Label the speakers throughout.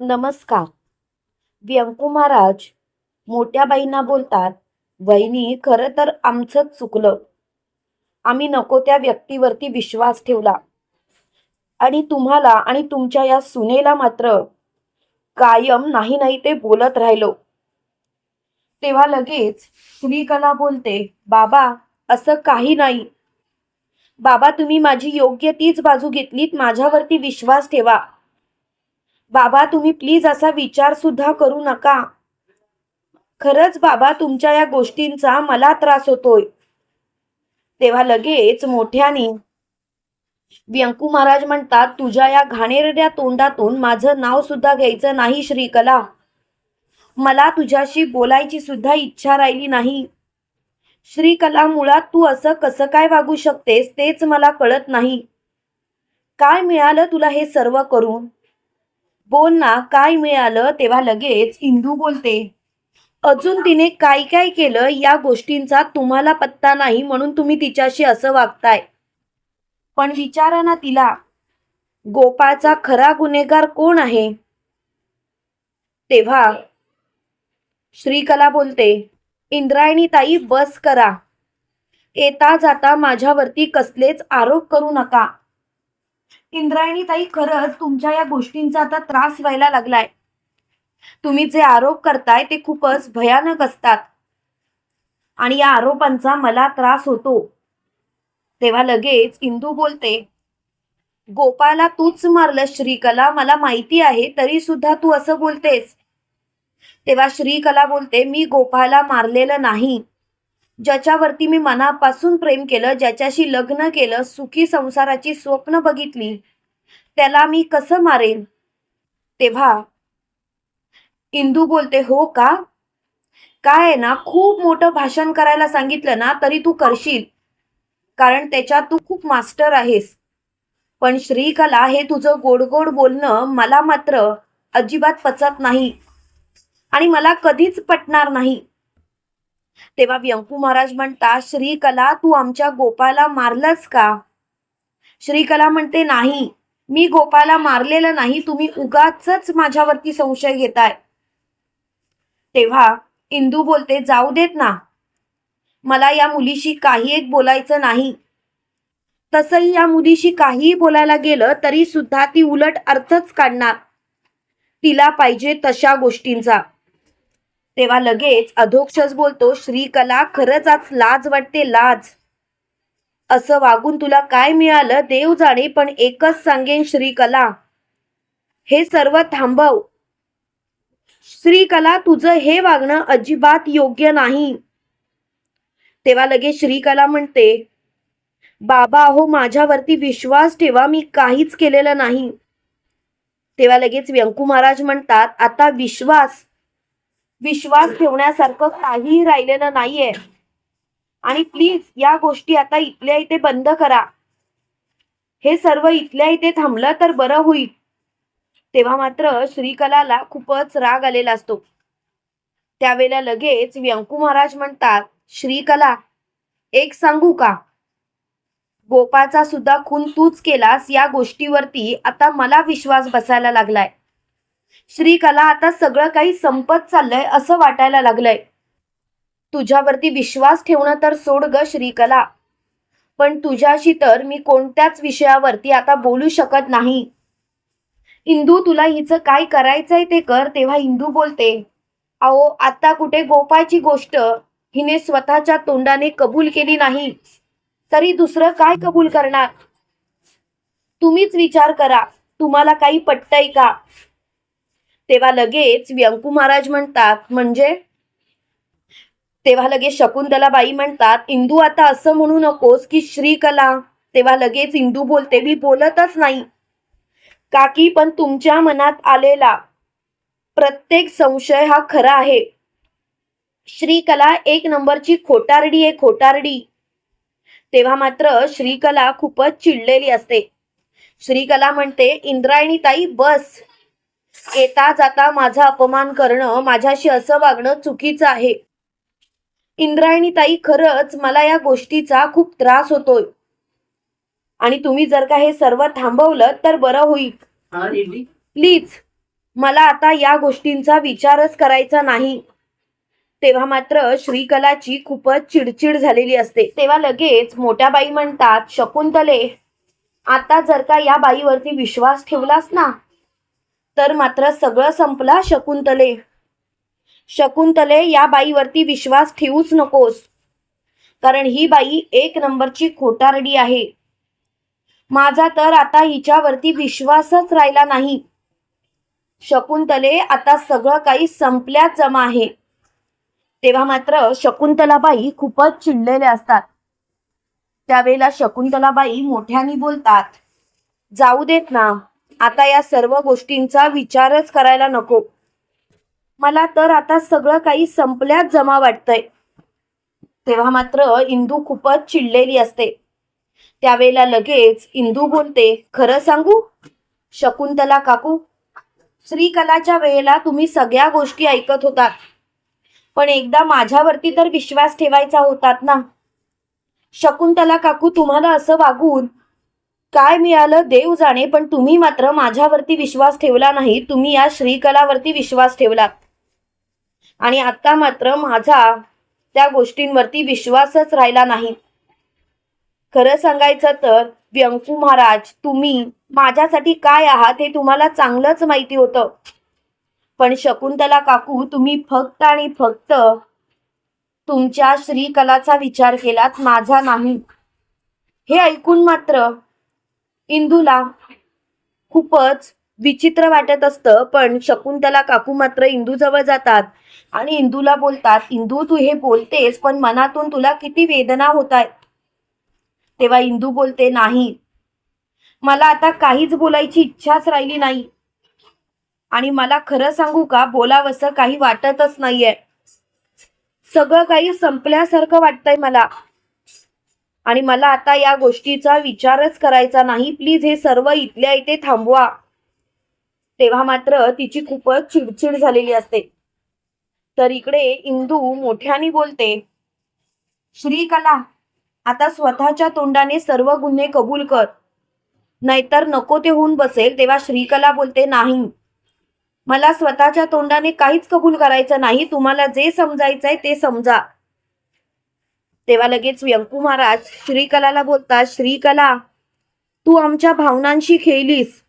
Speaker 1: नमस्कार. व्यंकू महाराज मोठ्या बाईंना बोलतात वहिनी खरं तर आमचंच चुकलं. आम्ही नको त्या व्यक्तीवरती विश्वास ठेवला. आणि तुम्हाला आणि तुमच्या या सुनेला मात्र कायम नाही नाही ते बोलत राहिलो. तेव्हा लगेच कला बोलते बाबा असं काही नाही. बाबा तुम्ही माझी योग्य तीच बाजू घेतलीत माझ्यावरती विश्वास ठेवा. बाबा तुम्ही प्लीज असा विचार सुद्धा करू नका. खरंच बाबा तुमच्या या गोष्टींचा मला त्रास होतोय. तेव्हा लगेच मोठ्याने व्यंकू महाराज म्हणतात तुझ्या या घाणेरड्या तोंडातून माझं नाव सुद्धा घ्यायचं नाही श्रीकला. मला तुझ्याशी बोलायची सुद्धा इच्छा राहिली नाही. श्रीकला मुळात तू असं कसं काय वागू शकतेस तेच मला कळत नाही. काय मिळालं तुला हे सर्व करून? बोल ना काय मिळालं? तेव्हा लगेच इंदू बोलते अजून तिने काय काय केलं या गोष्टींचा तुम्हाला पत्ता नाही म्हणून तुम्ही तिच्याशी असं वागताय. पण विचारा ना तिला गोपाळचा खरा गुन्हेगार कोण आहे? तेव्हा श्रीकला बोलते इंद्रायणी ताई बस करा. येता जाता माझ्यावरती कसलेच आरोप करू नका. इंद्रायणी ताई खरंच तुमच्या या गोष्टींचा आता त्रास व्हायला लागलाय. तुम्ही जे आरोप करताय ते खूपच भयानक असतात. आणि या आरोपांचा मला त्रास होतो. तेव्हा लगेच इंदू बोलते गोपाला तूच मारलं श्रीकला मला माहिती आहे तरी सुद्धा तू असं बोलतेस. तेव्हा श्रीकला बोलते मी गोपाला मारलेलं नाही. ज्याच्यावरती मी मनापासून प्रेम केलं ज्याच्याशी लग्न केलं सुखी संसाराची स्वप्न बघितली त्याला मी कसं मारेन? तेव्हा इंदू बोलते हो का? काय आहे ना खूप मोठं भाषण करायला सांगितलं ना तरी तू करशील. कारण त्याच्यात तू खूप मास्टर आहेस. पण श्रीकला हे तुझं गोड गोड बोलणं मला मात्र अजिबात पचत नाही. आणि मला कधीच पटणार नाही. तेव्हा व्यंकू महाराज म्हणतात श्रीकला तू आमच्या गोपाला मारलंस का? श्रीकला म्हणते नाही मी गोपाला मारलेलं नाही तुम्ही उगाच माझ्यावरती संशय घेताय. तेव्हा इंदू बोलते जाऊ देत ना मला या मुलीशी काही एक बोलायचं नाही. तसंही या मुलीशी काहीही बोलायला गेलं तरी सुद्धा ती उलट अर्थच काढणार. तिला पाहिजे तशा गोष्टींचा. तेव्हा लगेच अधोक्षच बोलतो श्रीकला खरंच आज लाज वाटते लाज. असं वागून तुला काय मिळालं देव जाणे पण एकच सांगेन श्रीकला. हे सर्व थांबव. श्रीकला तुझं हे वागणं अजिबात योग्य नाही. तेव्हा लगेच श्रीकला म्हणते बाबा हो माझ्यावरती विश्वास ठेवा मी काहीच केलेलं नाही. तेव्हा लगेच व्यंकू महाराज म्हणतात आता विश्वास. विश्वास ठेवण्यासारखं काहीही राहिलेलं नाहीये. आणि प्लीज या गोष्टी आता इथल्या इथे बंद करा. हे सर्व इथल्या इथे थांबलं तर बरं होईल. तेव्हा मात्र श्रीकलाला खूपच राग आलेला असतो. त्यावेळेला लगेच व्यंकू महाराज म्हणतात श्रीकला एक सांगू का? गोपाचा सुद्धा खून तूच केलास या गोष्टीवरती आता मला विश्वास बसायला लागलाय. श्रीकला आता सगळं काही संपत चाललंय असं वाटायला लागलंय. तुझ्यावरती विश्वास ठेवणं तर सोड ग श्रीकला. पण तुझ्याशी तर मी कोणत्याच विषयावरती आता बोलू शकत नाही. इंदू तुला हिचं काय करायचंय ते कर तेव्हा इंदू बोलते. अहो आता कुठे गोपाळची गोष्ट हिने स्वतःच्या तोंडाने कबूल केली नाही. तरी दुसरं काय कबूल करणार? तुम्हीच विचार करा तुम्हाला काही पटतंय का? तेव्हा लगेच व्यंकू महाराज म्हणतात म्हणजे? तेव्हा लगेच शकुंतला बाई म्हणतात इंदू आता असं म्हणू नकोस की श्रीकला. तेव्हा लगेच इंदू बोलते मी बोलतच नाही. काकी पण तुमच्या मनात आलेला प्रत्येक संशय हा खरा आहे. श्रीकला एक नंबरची खोटारडी आहे खोटारडी. तेव्हा मात्र श्रीकला खूपच चिडलेली असते. श्रीकला म्हणते इंद्रायणी ताई बस. येता जाता माझा अपमान करणं माझ्याशी असं वागणं चुकीचं आहे. इंद्रायणी ताई खरंच मला या गोष्टीचा खूप त्रास होतोय. आणि तुम्ही जर का हे सर्व थांबवलं तर बरं होईल. प्लीज मला आता या गोष्टींचा विचारच करायचा नाही. तेव्हा मात्र श्रीकलाची खूपच चिडचिड झालेली असते. तेव्हा लगेच मोठ्या बाई म्हणतात शकुंतले आता जर का या बाईवरती विश्वास ठेवलास ना तर मात्र सगळं संपला शकुंतले. शकुंतले या बाईवरती विश्वास ठेवूच नकोस. कारण ही बाई एक नंबरची खोटारडी आहे. माझा तर आता हिच्यावरती विश्वासच राहिला नाही. शकुंतले आता सगळं काही संपल्याच जमा आहे. तेव्हा मात्र शकुंतलाबाई खूपच चिडलेले असतात. त्यावेळेला शकुंतलाबाई मोठ्याने बोलतात जाऊ देत ना आता या सर्व गोष्टींचा विचारच करायला नको. मला तर आता सगळं काही संपल्यात जमा वाटतंय. तेव्हा मात्र इंदू खूपच चिडलेली असते. त्यावेळेला लगेच इंदू बोलते खरं सांगू? शकुंतला काकू श्रीकलाच्या वेळेला तुम्ही सगळ्या गोष्टी ऐकत होतात. पण एकदा माझ्यावरती तर विश्वास ठेवायचा होतात ना. शकुंतला काकू तुम्हाला असं वागून काय मिळालं देव जाणे पण तुम्ही मात्र माझ्यावरती विश्वास ठेवला नाही. तुम्ही या श्रीकलावरती विश्वास ठेवलात आणि आता मात्र माझा त्या गोष्टींवरती विश्वासच राहिला नाही. खरं सांगायचं तर व्यंकू महाराज तुम्ही माझ्यासाठी काय आहात हे तुम्हाला चांगलंच माहिती होतं. पण शकुंतला काकू तुम्ही फक्त आणि फक्त तुमच्या श्रीकलाचा विचार केलात माझा नाही. हे ऐकून मात्र इंदूला खूपच विचित्र वाटत असतं पण शकुंतला काकू मात्र इंदूजवळ जातात. आणि इंदूला बोलतात इंदू तू हे बोलतेस पण मनातून तुला किती वेदना होत आहेत. तेव्हा इंदू बोलते नाही. मला आता काहीच बोलायची इच्छाच राहिली नाही. आणि मला खरं सांगू का बोलावंसं काही वाटतच नाहीये. सगळं काही संपल्यासारखं वाटतंय मला. आणि मला आता या गोष्टीचा विचारच करायचा नाही. प्लीज हे सर्व इथल्या इथे थांबवा. तेव्हा मात्र तिची खूपच चिडचिड झालेली असते. तर इकडे इंदू मोठ्याने बोलते श्रीकला आता स्वतःच्या तोंडाने सर्व गुन्हे कबूल कर. नाहीतर नको ते होऊन बसेल. तेव्हा श्रीकला बोलते नाही. मला स्वतःच्या तोंडाने काहीच कबूल करायचं नाही. तुम्हाला जे समजायचंय ते समजा. तेव्हा लगेच व्यंकू महाराज श्रीकलाला बोलतात श्रीकला तू आमच्या भावनांशी खेळलीस.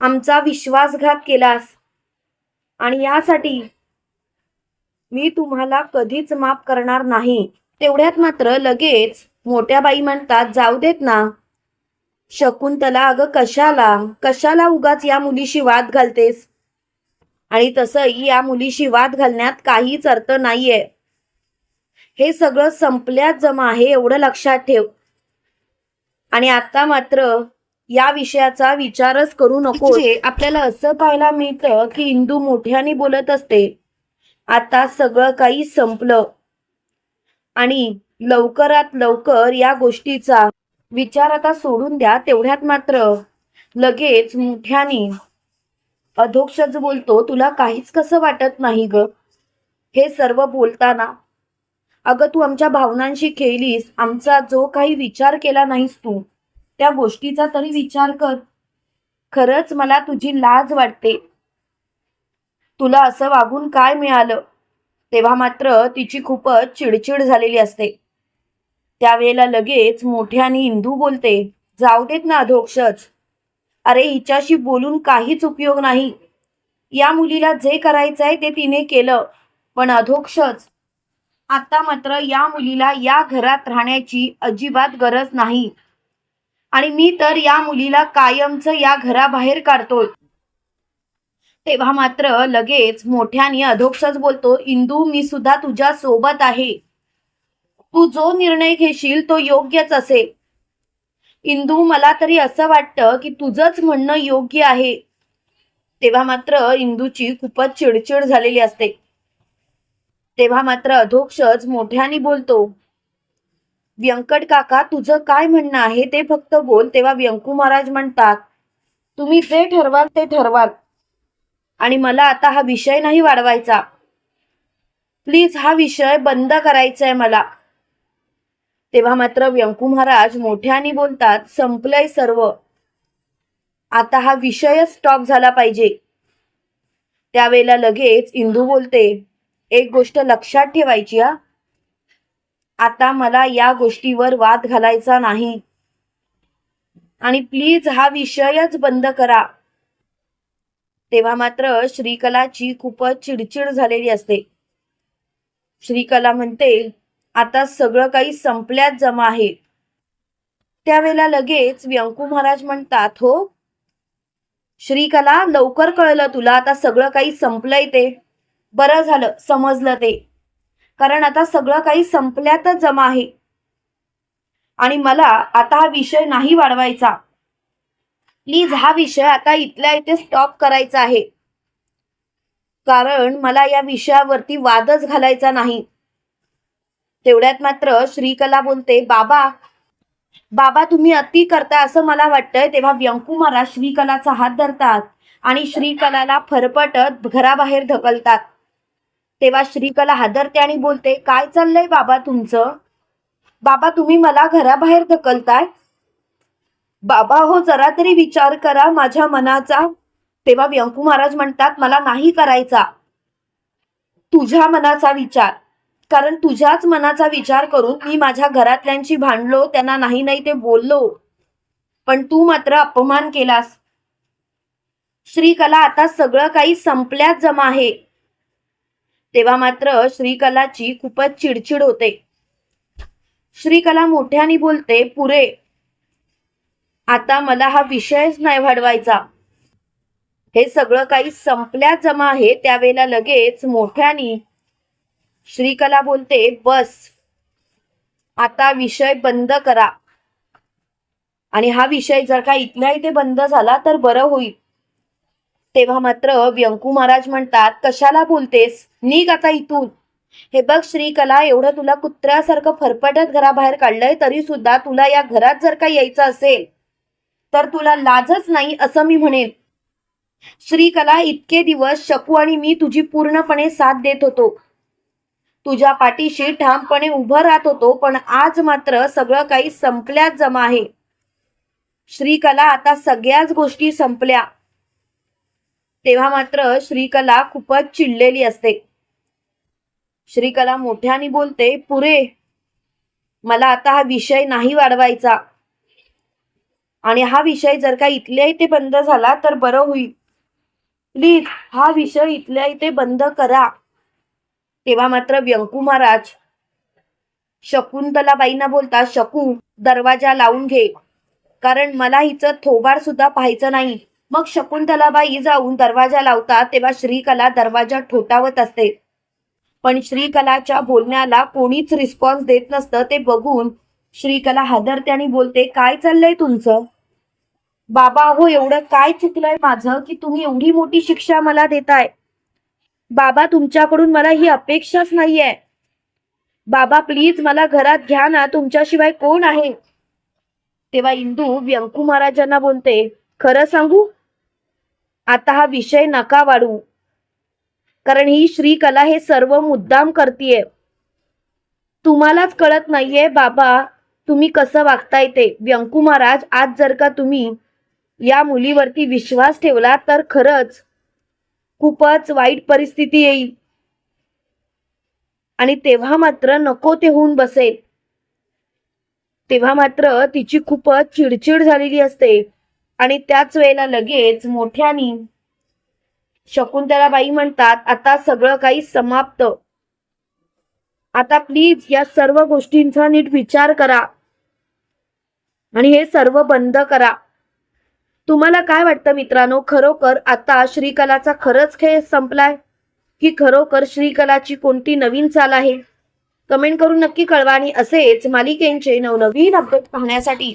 Speaker 1: आमचा विश्वासघात केलास. आणि यासाठी मी तुम्हाला कधीच माफ करणार नाही. तेवढ्यात मात्र लगेच मोठ्या बाई म्हणतात जाऊ देत ना. शकुंतला अगं कशाला? कशाला उगाच या मुलीशी वाद घालतेस? आणि तसंही या मुलीशी वाद घालण्यात काहीच अर्थ नाहीये. हे सगळं संपल्यात जमा आहे एवढं लक्षात ठेव. आणि आता मात्र या विषयाचा विचारच करू नको. आपल्याला असं पाहायला मिळतं की इंदू मोठ्याने बोलत असते आता सगळं काही संपलं. आणि लवकरात लवकर या गोष्टीचा विचार आता सोडून द्या तेवढ्यात मात्र लगेच मोठ्याने अधोक्षच बोलतो. तुला काहीच कसं वाटत नाही ग? हे सर्व बोलताना अगं तू आमच्या भावनांशी खेळलीस. आमचा जो काही विचार केला नाहीस तू त्या गोष्टीचा तरी विचार कर. खरंच मला तुझी लाज वाटते. तुला असं वागून काय मिळालं? तेव्हा मात्र तिची खूपच चिडचिड झालेली असते. त्यावेळेला लगेच मोठ्याने इंदू बोलते जाऊ देत ना अधोक्षच अरे हिच्याशी बोलून काहीच उपयोग नाही. या मुलीला जे करायचंय ते तिने केलं पण अधोक्षच. आता मात्र या मुलीला या घरात राहण्याची अजिबात गरज नाही. आणि मी तर या मुलीला कायमच या घराबाहेर काढतोय. तेव्हा मात्र लगेच मोठ्याने अधोक्षच बोलतो इंदू मी सुद्धा तुझ्या सोबत आहे. तू जो निर्णय घेशील तो योग्यच असेल. इंदू मला तरी असं वाटतं की तुझंच म्हणणं योग्य आहे. तेव्हा मात्र इंदूची खूपच चिडचिड झालेली असते. तेव्हा मात्र अधोक्षच मोठ्याने बोलतो व्यंकट काका तुझं काय म्हणणं आहे ते फक्त बोल तेव्हा व्यंकू महाराज म्हणतात तुम्ही जे ठरवाल ते ठरवाल. आणि मला आता हा विषय नाही वाढवायचा. प्लीज हा विषय बंद करायचा आहे मला. तेव्हा मात्र व्यंकू महाराज मोठ्याने बोलतात संपलंय सर्व. आता हा विषयच स्टॉप झाला पाहिजे. त्यावेळेला लगेच इंदू बोलते एक गोष्ट लक्षात ठेवायची हा. आता मला या गोष्टीवर वाद घालायचा नाही. आणि प्लीज हा विषयच बंद करा. तेव्हा मात्र श्रीकलाची खूपच चिडचिड झालेली असते. श्रीकला म्हणते आता सगळं काही संपल्यात जमा आहे. त्यावेळेला लगेच व्यंकू महाराज म्हणतात हो श्रीकला लवकर कळलं तुला आता सगळं काही संपलंय ते. बरं झालं समजलं ते. कारण आता सगळं काही संपल्यातच जमा आहे. आणि मला आता हा विषय नाही वाढवायचा. प्लीज हा विषय आता इथल्या इथे स्टॉप करायचा आहे. कारण मला या विषयावरती वादच घालायचा नाही. तेवढ्यात मात्र श्रीकला बोलते बाबा बाबा तुम्ही अति करता असं मला वाटतंय. तेव्हा व्यंकू महाराज श्रीकलाचा हात धरतात आणि श्रीकलाला फरफटत घराबाहेर ढकलतात. तेव्हा श्रीकला हादरते आणि बोलते काय चाललंय बाबा तुमचं? बाबा तुम्ही मला घराबाहेर ढकलताय? बाबा हो जरा तरी विचार करा माझ्या मनाचा. तेव्हा व्यंकू महाराज म्हणतात मला नाही करायचा. तुझ्या मनाचा विचार. कारण तुझ्याच मनाचा विचार करून मी माझ्या घरातल्यांशी भांडलो त्यांना नाही नाही ते बोललो. पण तू मात्र अपमान केलास. श्रीकला आता सगळं काही संपल्यात जमा आहे. तेव्हा मात्र श्रीकलाची खूपच चिडचिड होते. श्रीकला मोठ्याने बोलते पुरे आता मला हा विषयच नाही वाढवायचा. हे सगळं काही संपल्यात जमा आहे त्यावेळेला लगेच मोठ्यानी श्रीकला बोलते बस आता विषय बंद करा. आणि हा विषय जर का इथल्या इथे बंद झाला तर बरं होईल. तेव्हा मात्र व्यंकू महाराज म्हणतात कशाला बोलतेस? निघ आता इथून. हे बघ श्रीकला एवढं तुला कुत्र्यासारखं फरफटत घराबाहेर काढलंय तरी सुद्धा तुला या घरात जर का यायचं असेल तर तुला लाजच नाही असं मी म्हणेन. श्रीकला इतके दिवस शकू आणि मी तुझी पूर्णपणे साथ देत होतो. तुझ्या पाठीशी ठामपणे उभं राहत होतो पण आज मात्र सगळं काही संपल्यात जमा आहे. श्रीकला आता सगळ्याच गोष्टी संपल्या. तेव्हा मात्र श्रीकला खूपच चिडलेली असते. श्रीकला मोठ्याने बोलते पुरे मला आता हा विषय नाही वाढवायचा. आणि हा विषय जर का इथल्या इथे बंद झाला तर बरं होईल. प्लीज हा विषय इथल्या इथे बंद करा. तेव्हा मात्र व्यंकू महाराज शकुंतलाबाईंना बोलता शकू दरवाजा लावून घे. कारण मला हिचं थोबार सुद्धा पाहायचं नाही. मग शकुंतलाबाई जाऊन दरवाजा लावतात तेव्हा श्रीकला दरवाजा ठोठावत असते. पण श्रीकलाच्या बोलण्याला कोणीच रिस्पॉन्स देत नसतं ते बघून श्रीकला हादरते आणि बोलते काय चाललंय तुमचं? बाबा हो एवढं काय चुकलंय माझं की तुम्ही एवढी मोठी शिक्षा मला देताय. बाबा तुमच्याकडून मला ही अपेक्षाच नाहीये. बाबा प्लीज मला घरात घ्या ना तुमच्याशिवाय कोण आहे? तेव्हा इंदू व्यंकू महाराजांना बोलते खरं सांगू आता हा विषय नका वाढू कारण ही श्रीकला हे सर्व मुद्दाम करतीये. तुम्हालाच कळत नाहीये बाबा तुम्ही कसं वागताय ते. व्यंकू महाराज आज जर का तुम्ही या मुलीवरती विश्वास ठेवला तर खरंच खूपच वाईट परिस्थिती येईल. आणि तेव्हा मात्र नको ते होऊन बसेल. तेव्हा मात्र तिची खूपच चिडचिड झालेली असते. आणि त्याच वेळेला लगेच मोठ्यानी शकुंतलाबाई म्हणतात आता सगळं काही समाप्त. आता प्लीज या सर्व गोष्टींचा नीट विचार करा आणि हे सर्व बंद करा. तुम्हाला काय वाटतं मित्रांनो? खरोखर आता श्रीकलाचा खरंच खेळ संपलाय? की खरोखर श्रीकलाची कोणती नवीन चाल आहे? कमेंट करून नक्की कळवा आणि असेच मालिकेंचे नवनवीन अपडेट पाहण्यासाठी